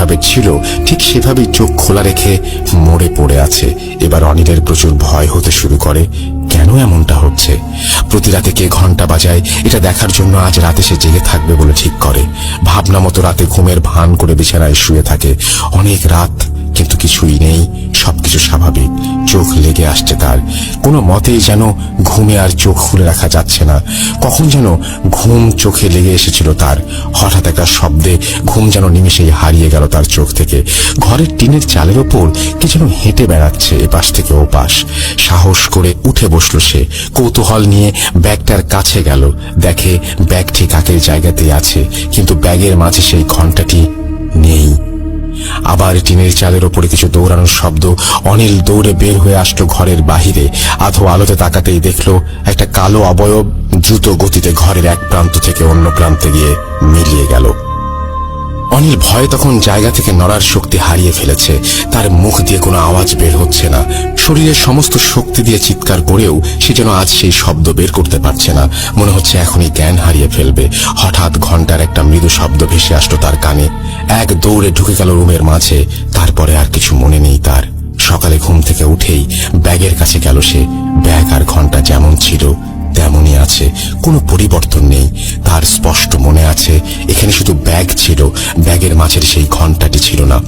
যেভাবে ছিল, ঠিক সেভাবেই চোখ খোলা রেখে মরে পড়ে আছে। এবার অনিলের প্রচুর ভয় হতে শুরু করে। কেন এমনটা হচ্ছে? প্রতি রাতে কে ঘণ্টা বাজায়? এটা দেখার জন্য আজ রাতে সে জেগে থাকবে বলে ঠিক করে। ভাবনা মতো রাতে ঘুমের ভান করে বিছানায় শুয়ে থাকে। অনেক রাত কিন্তু কিছুই নেই। সবকিছু স্বাভাবিক। চোখ লেগে আসছে তার। কোনো মতেই যেন ঘুমে আর চোখ খুলে রাখা যাচ্ছে না। কখন যেন ঘুম চোখে লেগে এসেছিল তার। হঠাৎ একটা শব্দে ঘুম যেন নিমেষেই হারিয়ে গেল তার চোখ থেকে। ঘরের টিনের চালের ওপর কে যেন হেঁটে বেড়াচ্ছে এপাশ থেকে ওপাশ। সাহস করে উঠে বসল সে। কৌতূহল নিয়ে ব্যাগটার কাছে গেল। দেখে ব্যাগ ঠিক আগের জায়গাতেই আছে। কিন্তু ব্যাগের মাঝে সেই ঘন্টাটি নেই। আবার টিনের চালের ওপরে কিছু দৌড়ানোর শব্দ। অনিল দৌড়ে বের হয়ে আসলো ঘরের বাহিরে। আধো আলোতে তাকাতেই দেখল, একটা কালো অবয়ব দ্রুত গতিতে ঘরের এক প্রান্ত থেকে অন্য প্রান্তে গিয়ে মিলিয়ে গেল। অনিল ভয়ে তখন জায়গা থেকে নড়ার শক্তি হারিয়ে ফেলেছে। তার মুখ দিয়ে কোনো আওয়াজ বের হচ্ছে না। শরীরের সমস্ত শক্তি দিয়ে চিৎকার করেও সে যেন আজ সেই শব্দ বের করতে পারছে না। মনে হচ্ছে এখনই জ্ঞান হারিয়ে ফেলবে। হঠাৎ ঘণ্টার একটা মৃদু শব্দ ভেসে আসলো তার কানে। এক দৌড়ে ঢুকে গেল রুমের মাঝে। তারপরে আর কিছু মনে নেই তার। সকালে ঘুম থেকে উঠেই ব্যাগের কাছে গেল সে। ব্যাগ আর ঘণ্টা যেমন ছিল, তেমনই আছে। কোনো পরিবর্তন নেই। তার স্পষ্ট মনে আছে, এখানে শুধু ব্যাগ ছিল। ব্যাগের মাছের সেই ঘন্টাটি ছিল না।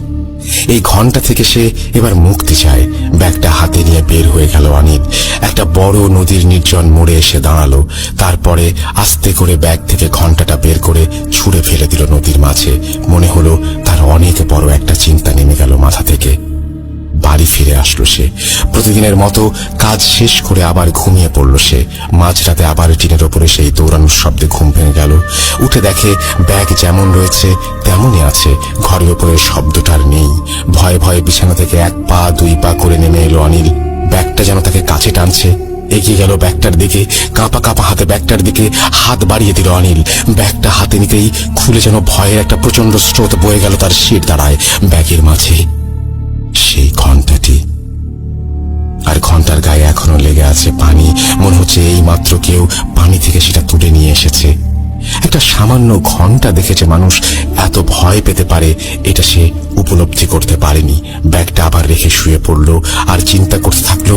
এই ঘণ্টা থেকে সে এবার মুক্তি চায়। ব্যাগটা হাতে নিয়ে বের হয়ে গেল অনিত। একটা বড় নদীর নির্জন মোড়ে এসে দাঁড়াল। তারপরে আস্তে করে ব্যাগ থেকে ঘন্টাটা বের করে ছুঁড়ে ফেলে দিল নদীর মাঝে। মনে হলো তার অনেক বড় একটা চিন্তা নেমে গেল মাথা থেকে। ফিরে আসলো সে। প্রতিদিনের মতো কাজ শেষ করে আবার ঘুমিয়ে পড়ল সে। মাঝরাতে আবার টিনের ওপরে সেই দৌড়ানোর শব্দে ঘুম ভেঙে গেল। উঠে দেখে ব্যাগ যেমন রয়েছে, তেমনই আছে। ঘরের ওপরে শব্দটার নেই। ভয়ে ভয়ে বিছানা থেকে এক পা, দুই পা করে নেমে এলো অনিল। ব্যাগটা যেন তাকে কাছে টানছে। এগিয়ে গেল ব্যাগটার দিকে। কাঁপা কাঁপা হাতে ব্যাগটার দিকে হাত বাড়িয়ে দিল অনিল। ব্যাগটা হাতে নিতেই খুলে যেন ভয়ের একটা প্রচণ্ড স্রোত বয়ে গেল তার শির দাঁড়ায় ব্যাগের মাঝে মনে হচ্ছে এই মাত্র কেউ পানি থেকে সেটা তুলে নিয়ে এসেছে। একটা সামান্য ঘণ্টা দেখেছে মানুষ এত ভয় পেতে পারে, এটা সে উপলব্ধি করতে পারেনি। ব্যাগটা আবার রেখে শুয়ে পড়ল আর চিন্তা করতে থাকল